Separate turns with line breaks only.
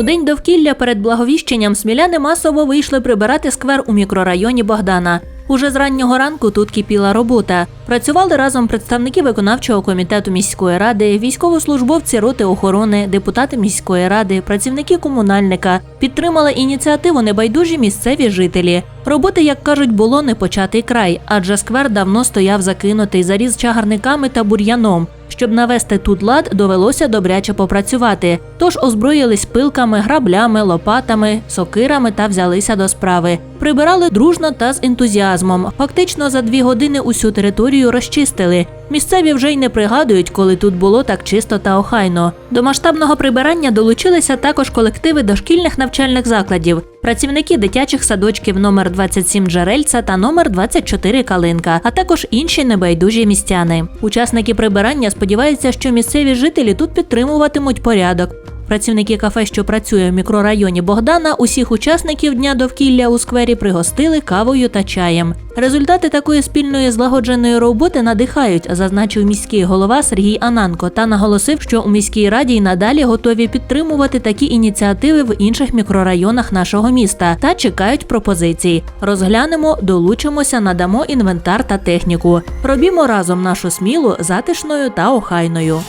У день довкілля перед благовіщенням сміляни масово вийшли прибирати сквер у мікрорайоні Богдана. Уже з раннього ранку тут кипіла робота. Працювали разом представники виконавчого комітету міської ради, військовослужбовці роти охорони, депутати міської ради, працівники комунальника. Підтримали ініціативу небайдужі місцеві жителі. Роботи, як кажуть, було не початий край, адже сквер давно стояв закинутий, заріз чагарниками та бур'яном. Щоб навести тут лад, довелося добряче попрацювати. Тож озброїлись пилками, граблями, лопатами, сокирами та взялися до справи. Прибирали дружно та з ентузіазмом. Фактично за дві години усю територію розчистили. Місцеві вже й не пригадують, коли тут було так чисто та охайно. До масштабного прибирання долучилися також колективи дошкільних навчальних закладів, працівники дитячих садочків номер 27 Джерельця та номер 24 Калинка, а також інші небайдужі містяни. Учасники прибирання сподіваються, що місцеві жителі тут підтримуватимуть порядок. Працівники кафе, що працює в мікрорайоні Богдана, усіх учасників дня довкілля у сквері пригостили кавою та чаєм. Результати такої спільної злагодженої роботи надихають, зазначив міський голова Сергій Ананко та наголосив, що у міській раді й надалі готові підтримувати такі ініціативи в інших мікрорайонах нашого міста та чекають пропозицій. Розглянемо, долучимося, надамо інвентар та техніку. Робімо разом нашу смілу, затишною та охайною.